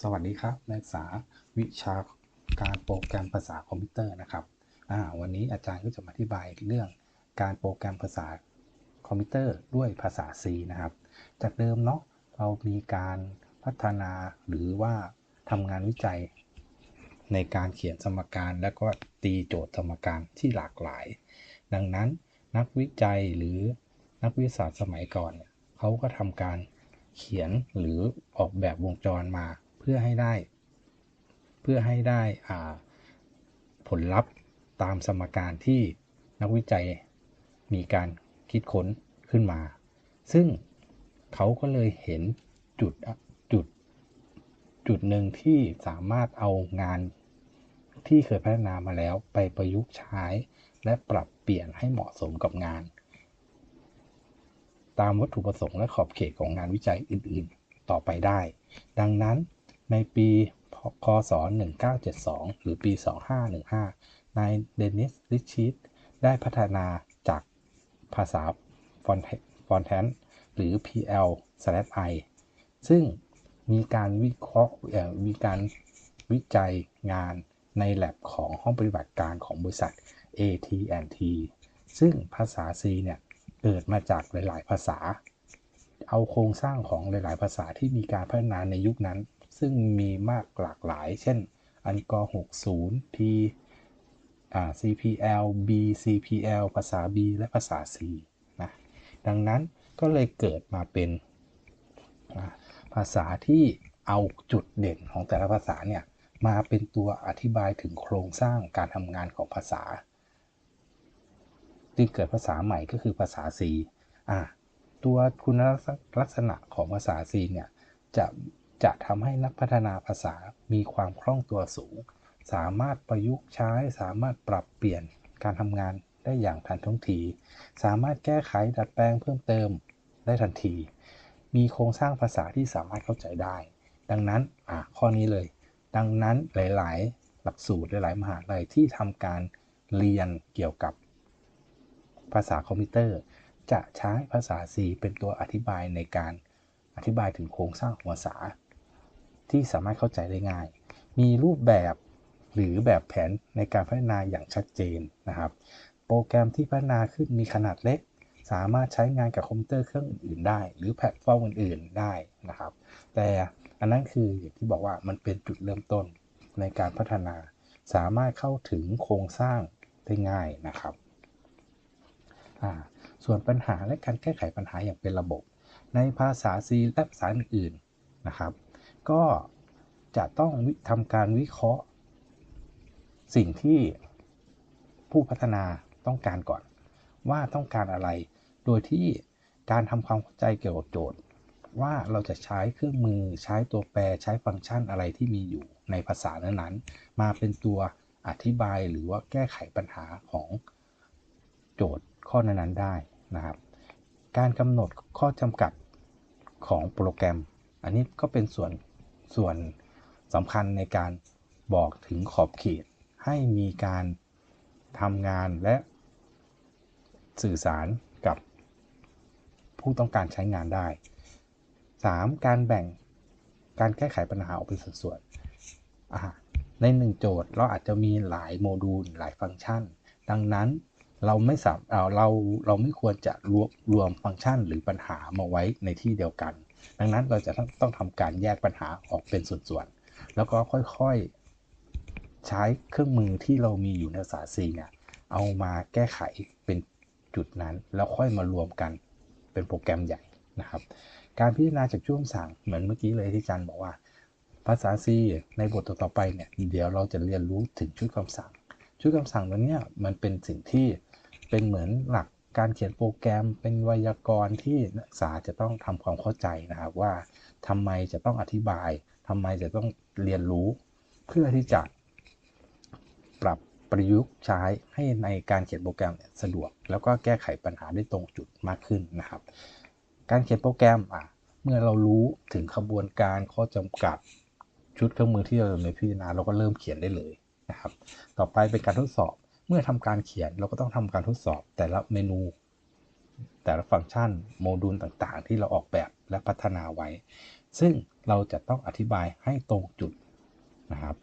สวัสดีครับนักศึกษาวิชาการโปรแกรมภาษาคอมพิวเตอร์นะครับวันนี้อาจารย์ก็จะมาอธิบายเรื่องการโปรแกรมภาษาคอมพิวเตอร์ด้วยภาษา C นะครับ จากเดิมเนาะเรามีการพัฒนาหรือว่าทำงานวิจัย ในการเขียนสมการและก็ตีโจทย์สมการที่หลากหลาย ดังนั้นนักวิจัยหรือนักวิทยาศาสตร์สมัยก่อนเนี่ยเขาก็ทำการเขียนหรือออกแบบวงจรมา เพื่อให้ได้ เพื่อให้ได้ผลลัพธ์ตามสมการที่นักวิจัยมีการคิดค้นขึ้นมา ซึ่งเขาก็เลยเห็นจุดจุด จุดหนึ่งที่สามารถเอางานที่เคยพัฒนามาแล้วไปประยุกต์ใช้ และปรับเปลี่ยนให้เหมาะสมกับงาน ตามวัตถุประสงค์และขอบเขตของงานวิจัยอื่น ๆ ต่อไปได้ ดังนั้น ในปีคศ 1972 หรือปี 2515 นายเดนิส ริชิต ได้พัฒนาจากภาษาฟอนแทนหรือ PL/I ซึ่งมีการวิเคราะห์มีการวิจัยงานในแ lab ของห้องปฏิบัติการของบริษัท AT&T ซึ่งภาษา C เนี่ยเกิดมาจากหลาย ๆ ภาษา เอาโครงสร้างของหลาย ๆ ภาษาที่มีการพัฒนาในยุคนั้น ซึ่งมีมากหลากหลาย เช่นอันกอ60 P CPL B CPL ภาษา B และภาษา C นะดังนั้นก็เลยเกิดมาเป็นภาษาที่เอาจุดเด่นของแต่ละภาษาเนี่ยมาเป็นตัวอธิบายถึงโครงสร้างการทำงานของภาษาจึงเกิดภาษาใหม่ก็คือภาษา C อะตัวคุณลักษณะของภาษา C เนี่ยจะ จะทำให้นักพัฒนาภาษามีความคล่องตัวสูง สามารถประยุกต์ใช้ สามารถปรับเปลี่ยนการทำงานได้อย่างทันท่วงที สามารถแก้ไขดัดแปลงเพิ่มเติมได้ทันที มีโครงสร้างภาษาที่สามารถเข้าใจได้ ดังนั้นอะข้อนี้เลย ดังนั้นหลาย ๆ หลักสูตรหลาย ๆ มหาลัยที่ทำการเรียนเกี่ยวกับ ภาษาคอมพิวเตอร์ จะใช้ภาษา C เป็นตัวอธิบายในการอธิบายถึงโครงสร้างของภาษา ที่สามารถเข้าใจได้ง่าย มีรูปแบบหรือแบบแผนในการพัฒนาอย่างชัดเจนนะครับ โปรแกรมที่พัฒนาขึ้นมีขนาดเล็ก สามารถใช้งานกับคอมพิวเตอร์เครื่องอื่นได้ หรือแพลตฟอร์มอื่น ๆ ได้นะครับ แต่อันนั้นคืออย่างที่บอกว่ามันเป็นจุดเริ่มต้นในการพัฒนา สามารถเข้าถึงโครงสร้างได้ง่ายนะครับส่วนปัญหาและการแก้ไขปัญหาอย่างเป็นระบบ ในภาษา C และภาษาอื่นๆนะครับ ก็จะต้องทำการวิเคราะห์ สิ่งที่ผู้พัฒนาต้องการก่อน ว่าต้องการอะไร โดยที่การทำความเข้าใจเกี่ยวกับโจทย์ ว่าเราจะใช้เครื่องมือใช้ตัวแปรใช้ฟังก์ชันอะไรที่มีอยู่ในภาษานั้นๆ มาเป็นตัวอธิบายหรือว่าแก้ไขปัญหาของโจทย์ข้อนั้นๆได้นะครับ การกำหนดข้อจำกัดของโปรแกรม อันนี้ก็เป็นส่วน ส่วนสำคัญในการบอกถึงขอบเขต ให้มีการทำงานและสื่อสารกับผู้ต้องการใช้งานได้ 3. การแบ่งการแก้ไขปัญหาออกเป็นส่วนๆใน1โจทย์เราอาจจะมีหลายโมดูลหลายฟังก์ชัน ดังนั้นเราไม่สามเราเราไม่ควรจะรวมรวมฟังก์ชันหรือปัญหามาไว้ในที่เดียวกัน ดังนั้นเราจะต้องต้องทำการแยกปัญหาออกเป็นส่วนๆ แล้วก็ค่อยๆ ใช้เครื่องมือที่เรามีอยู่ในภาษา C เนี่ยเอามาแก้ไขเป็นจุดนั้น แล้วค่อยมารวมกันเป็นโปรแกรมใหญ่นะครับ การพิจารณาจากช่วงสั่งเหมือนเมื่อกี้เลยที่จันบอกว่า ภาษา C ในบทต่อไปเนี่ยเดี๋ยวเราจะเรียนรู้ถึงชุดคำสั่ง ชุดคำสั่งนั้นเนี่ยมันเป็นสิ่งที่เป็นเหมือนหลัก การเขียนโปรแกรมเป็นไวยากรณ์ที่นักศึกษาจะต้องทำความเข้าใจนะครับว่าทำไมจะต้องอธิบายทำไมจะต้องเรียนรู้ เพื่อที่จะปรับประยุกต์ใช้ให้ในการเขียนโปรแกรมสะดวก แล้วก็แก้ไขปัญหาได้ตรงจุดมากขึ้นนะครับ การเขียนโปรแกรมอะเมื่อเรารู้ถึงขบวนการข้อจำกัดชุดเครื่องมือที่เราในพิจารณาเราก็เริ่มเขียนได้เลยนะครับ ต่อไปเป็นการทดสอบ มื่อทำการเขียนเราก็ต้องทำการทดสอบแต่ละเมนู แต่ละฟังก์ชันโมดูลต่างๆ ที่เราออกแบบและพัฒนาไว้ ซึ่งเราจะต้องอธิบายให้ตรงจุดนะครับ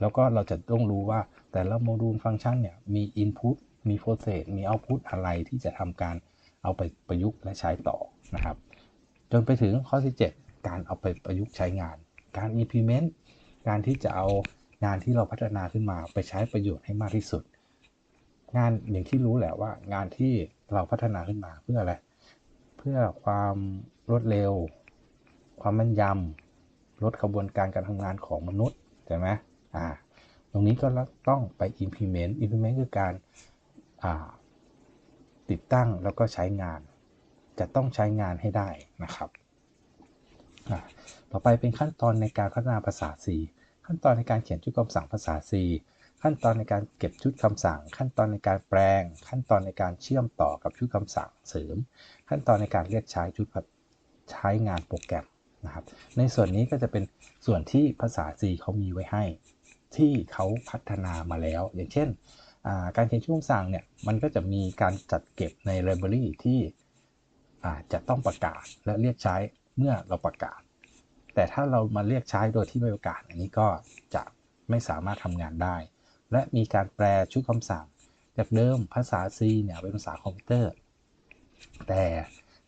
แล้วก็เราจะต้องรู้ว่าแต่ละโมดูลฟังก์ชันเนี่ยมี Input มี Process มี Output อะไรที่จะทำการเอาไปประยุกต์และใช้ต่อนะครับ จนไปถึงข้อที่7การเอาไปประยุกต์ใช้งาน การ implement การที่จะเอางานที่เราพัฒนาขึ้นมาไปใช้ประโยชน์ให้มากที่สุด งานอย่างที่รู้แหละว่า งานที่เราพัฒนาขึ้นมาเพื่ออะไร เพื่อความรวดเร็ว ความแม่นยำลดกระบวนการการทำงานของมนุษย์ใช่ไหมอ่า ตรงนี้ก็ต้องไป implement implement คือการติดตั้งแล้วก็ใช้งาน จะต้องใช้งานให้ได้นะครับ ต่อไปเป็นขั้นตอนในการพัฒนาภาษา C ขั้นตอนในการเขียนชุดคำสั่งภาษา C ขั้นตอนในการเก็บชุดคำสั่ง ขั้นตอนในการแปลง ขั้นตอนในการเชื่อมต่อกับชุดคำสั่งเสริม ขั้นตอนในการเรียกใช้ชุดใช้งานโปรแกรมนะครับ ในส่วนนี้ก็จะเป็นส่วนที่ภาษา C เขามีไว้ให้ ที่เขาพัฒนามาแล้ว อย่างเช่น การเขียนชุดคำสั่งเนี่ยมันก็จะมีการจัดเก็บใน library ที่จะต้องประกาศและเรียกใช้เมื่อเราประกาศ แต่ถ้าเรามาเรียกใช้โดยที่ไม่ประกาศ อันนี้ก็จะไม่สามารถทำงานได้ และมีการแปลชุดคำสั่ง จากเดิมภาษา C เนี่ยเป็นภาษาคอมพิวเตอร์ แต่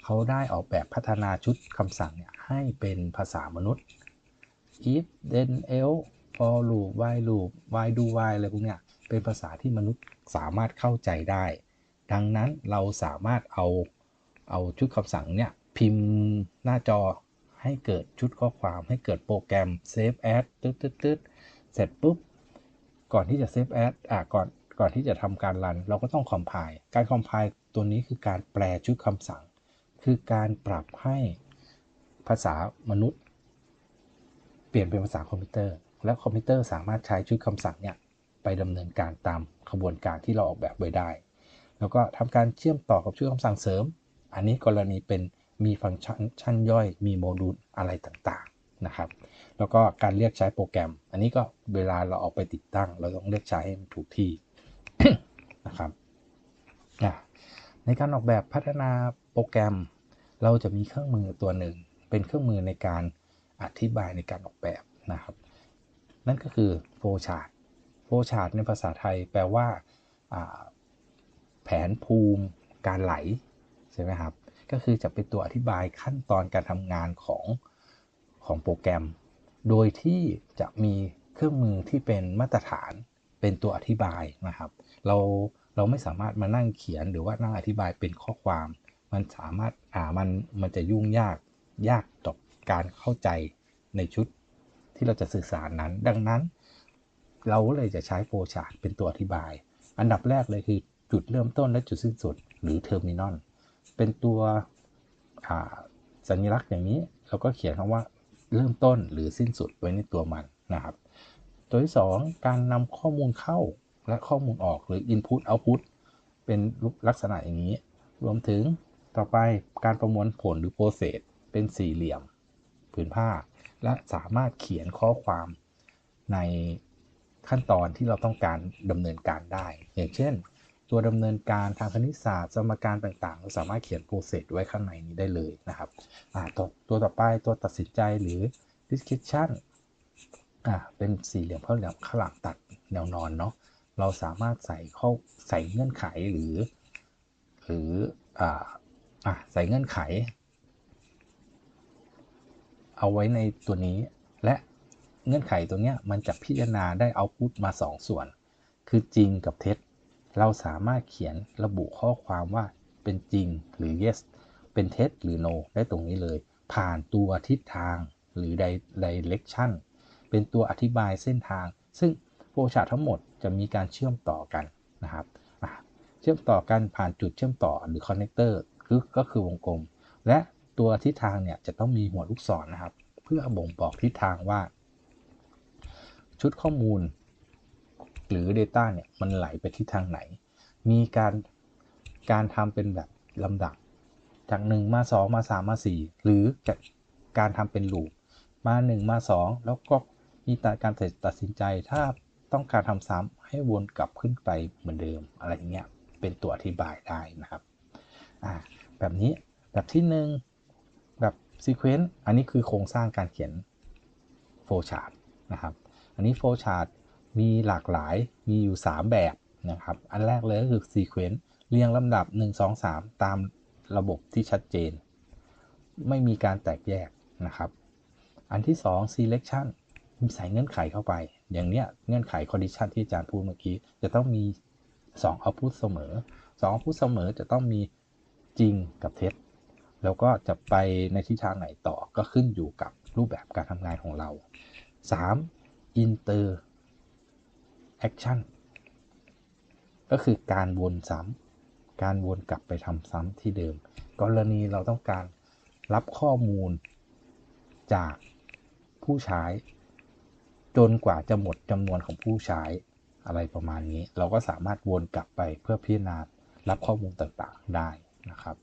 เขาได้ออกแบบพัฒนาชุดคำสั่งเนี่ยให้เป็นภาษามนุษย์ if then else for loop while loop while do while อะไรพวกเนี้ยเป็นภาษาที่มนุษย์สามารถเข้าใจได้ ดังนั้นเราสามารถเอาเอาชุดคำสั่งเนี่ยพิมพ์หน้าจอให้เกิดชุดข้อความให้เกิดโปรแกรม save as ตึ๊ดตึ๊ดตึ๊ดเสร็จปุ๊บ ก่อนที่จะ save as อะก่อนก่อนที่จะทำการรัน เราก็ต้อง compile การ compile ตัวนี้คือการแปลชุดคำสั่ง คือการปรับให้ภาษามนุษย์ เปลี่ยนเป็นภาษาคอมพิวเตอร์ และคอมพิวเตอร์สามารถใช้ชุดคำสั่งเนี่ยไปดำเนินการตามขบวนการที่เราออกแบบไว้ได้ แล้วก็ทำการเชื่อมต่อกับชุดคำสั่งเสริม อันนี้กรณีเป็นมีฟังก์ชันย่อย มีโมดูลอะไรต่างๆ นะครับ แล้วก็การเรียกใช้โปรแกรม อันนี้ก็เวลาเราออกไปติดตั้ง เราต้องเรียกใช้ให้มันถูกที่นะครับในการออกแบบพัฒนาโปรแกรม เราจะมีเครื่องมือตัวหนึ่ง เป็นเครื่องมือในการอธิบายในการออกแบบนะครับ นั่นก็คือโฟชาร์ตโฟชาร์ตในภาษาไทยแปลว่าแผนภูมิการไหลใช่ไหมครับ ก็คือจะเป็นตัวอธิบายขั้นตอนการทำงานของ ของโปรแกรม โดยที่จะมีเครื่องมือที่เป็นมาตรฐานเป็นตัวอธิบายนะครับ เราเราไม่สามารถมานั่งเขียนหรือว่านั่งอธิบายเป็นข้อความ มันสามารถอ่ามันมันจะยุ่งยากยากต่อการเข้าใจในชุดที่เราจะสื่อสารนั้น ดังนั้น เราเลยจะใช้โฟชาร์ตเป็นตัวอธิบาย อันดับแรกเลยคือจุดเริ่มต้นและจุดสิ้นสุด หรือเทอร์มินอลเป็นตัวสัญลักษณ์อย่างนี้ เราก็เขียนคำว่า เริ่มต้นหรือสิ้นสุดไว้ในตัวมันนะครับ ตัวที่ 2 การนำข้อมูลเข้าและข้อมูลออกหรือ Input Output เป็นลักษณะอย่างนี้ รวมถึงต่อไปการประมวลผลหรือ Process เป็นสี่เหลี่ยมผืนผ้า และสามารถเขียนข้อความในขั้นตอนที่เราต้องการดำเนินการได้ อย่างเช่น ตัวดำเนินการทางคณิตศาสตร์สมการต่างๆ เราสามารถเขียนโปรเซสไว้ข้างในนี้ได้เลยนะครับตัวตัวต่อไปตัวตัดสินใจหรือ description อ่าเป็นสี่เหลี่ยมข้าเหลี่ยมข้างหลังตัดแนวนอนเนาะเราสามารถใส่เข้าใส่เงื่อนไขหรือ หรืออ่าอะใส่เงื่อนไข เอาไว้ในตัวนี้ และเงื่อนไขตัวนี้มันจะพิจารณาได้เอาพุตมา 2 ส่วน คือจริงกับเท็จ เราสามารถเขียนระบุข้อความว่าเป็นจริงหรือ yes เป็นเท็จหรือ no ได้ตรงนี้เลย ผ่านตัวทิศทางหรือ direction เป็นตัวอธิบายเส้นทาง ซึ่งโฟลชาร์ตทั้งหมดจะมีการเชื่อมต่อกันนะครับเชื่อมต่อกันผ่านจุดเชื่อมต่อหรือคอนเนคเตอร์คือก็คือวงกลม และตัวทิศทางเนี่ยจะต้องมีหัวลูกศรนนะครับ เพื่อบ่งบอกทิศทางว่า ชุดข้อมูล หรือ Data เนี่ยมันไหลไปที่ทางไหน มีการการทำเป็นแบบลำดับ จาก 1 มา 2 มา 3 มา 4 หรือจากการทำเป็นลูปมา 1 มา 2 แล้วก็มีการตัดสินใจถ้าต้องการทำซ้ำให้วนกลับขึ้นไปเหมือนเดิมอะไรเงี้ยเป็นตัวอธิบายได้นะครับอ่าแบบนี้แบบที่ 1 แบบ sequence อันนี้คือโครงสร้างการเขียน flow chart นะครับ อันนี้ flow chart มีหลากหลายมีอยู่ 3 แบบนะครับ อันแรกเลยก็คือ sequence เรียงลำดับ 1 2 3 ตามระบบที่ชัดเจน ไม่มีการแตกแยกนะครับ อันที่ 2 selection มีใส่เงื่อนไขเข้าไป อย่างเนี้ยเงื่อนไข condition ที่อาจารย์พูดเมื่อกี้ จะต้องมี 2 output เสมอ 2 output เสมอจะต้องมีจริงกับเท็จแล้วก็จะไปในทิศทางไหนต่อก็ขึ้นอยู่กับรูปแบบการทำงานของเรา 3. inter action ก็คือการวนซ้ำการวนกลับไปทำซ้ำที่เดิม กรณีเราต้องการรับข้อมูลจากผู้ใช้ จนกว่าจะหมดจำนวนของผู้ใช้อะไรประมาณนี้ เราก็สามารถวนกลับไปเพื่อพิจารณารับข้อมูลต่างๆได้นะครับ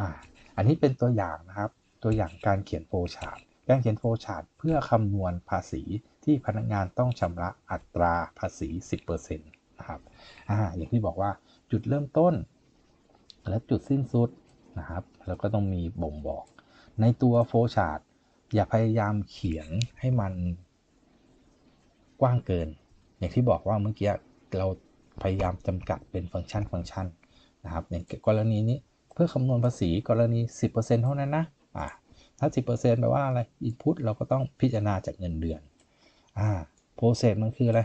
อ่าอันนี้เป็นตัวอย่างนะครับ ตัวอย่างการเขียนโฟล์ชาร์ต การเขียนโฟล์ชาร์ตเพื่อคำนวณภาษีที่พนักงานต้องชำระอัตราภาษี 10%นะครับอ่าอย่างที่บอกว่าจุดเริ่มต้น และจุดสิ้นสุดนะครับ แล้วก็ต้องมีบ่งบอก ในตัวโฟล์ชาร์ตอย่าพยายามเขียนให้มันกว้างเกิน อย่างที่บอกว่าเมื่อกี้เราพยายามจำกัดเป็นฟังก์ชันฟังก์ชันนะครับในกรณีนี้เพื่อคำนวณภาษีกรณี 10%เท่านั้นนะอ่า ถ้า 10%แปลว่าอะไร input เราก็ต้องพิจารณาจากเงินเดือน อ่า process มันคืออะไร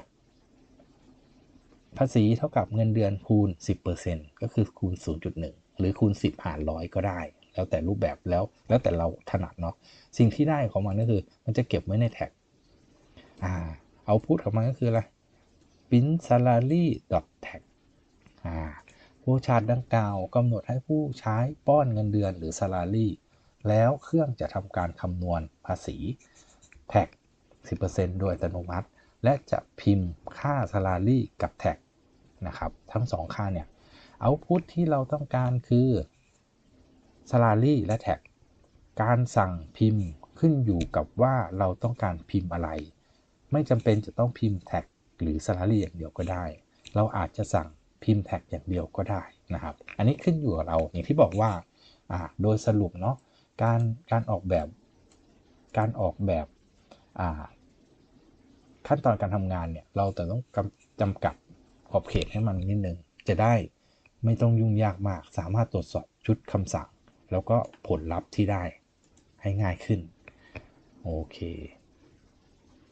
ภาษีเท่ากับเงินเดือนคูณ 10%ก็คือคูณ 0.1 หรือคูณ 10 หารร้อยก็ได้ แล้วแต่รูปแบบแล้ว แล้วแต่เราถนัดเนาะ สิ่งที่ได้ของมันก็คือ มันจะเก็บไว้ในแท็ก อ่า เอาพุทของมันก็คืออะไร print salary tag อ่าผู้ชาร์ตดังกล่าวกำหนดให้ผู้ใช้ป้อนเงินเดือนหรือ salary แล้วเครื่องจะทำการคำนวณภาษีแท็ก 10%โดยอัตโนมัติ และจะพิมพ์ค่า salary กับแท็กนะครับทั้งสองค่าเนี่ยเอาพุทที่เราต้องการคือ salary และแท็กการสั่งพิมพ์ขึ้นอยู่กับว่าเราต้องการพิมพ์อะไร ไม่จำเป็นจะต้องพิมพ์แท็กหรือ salary อย่างเดียวก็ได้ เราอาจจะสั่งพิมพ์แท็กอย่างเดียวก็ได้นะครับ อันนี้ขึ้นอยู่กับเราอย่างที่บอกว่าโดยสรุปเนาะ การการออกแบบการออกแบบขั้นตอนการทำงานเนี่ยเราแต่ต้องจำกัดขอบเขตให้มันนิดนึงจะได้ไม่ต้องยุ่งยากมาก สามารถตรวจสอบชุดคำสั่ง แล้วก็ผลลัพธ์ที่ได้ให้ง่ายขึ้น โอเค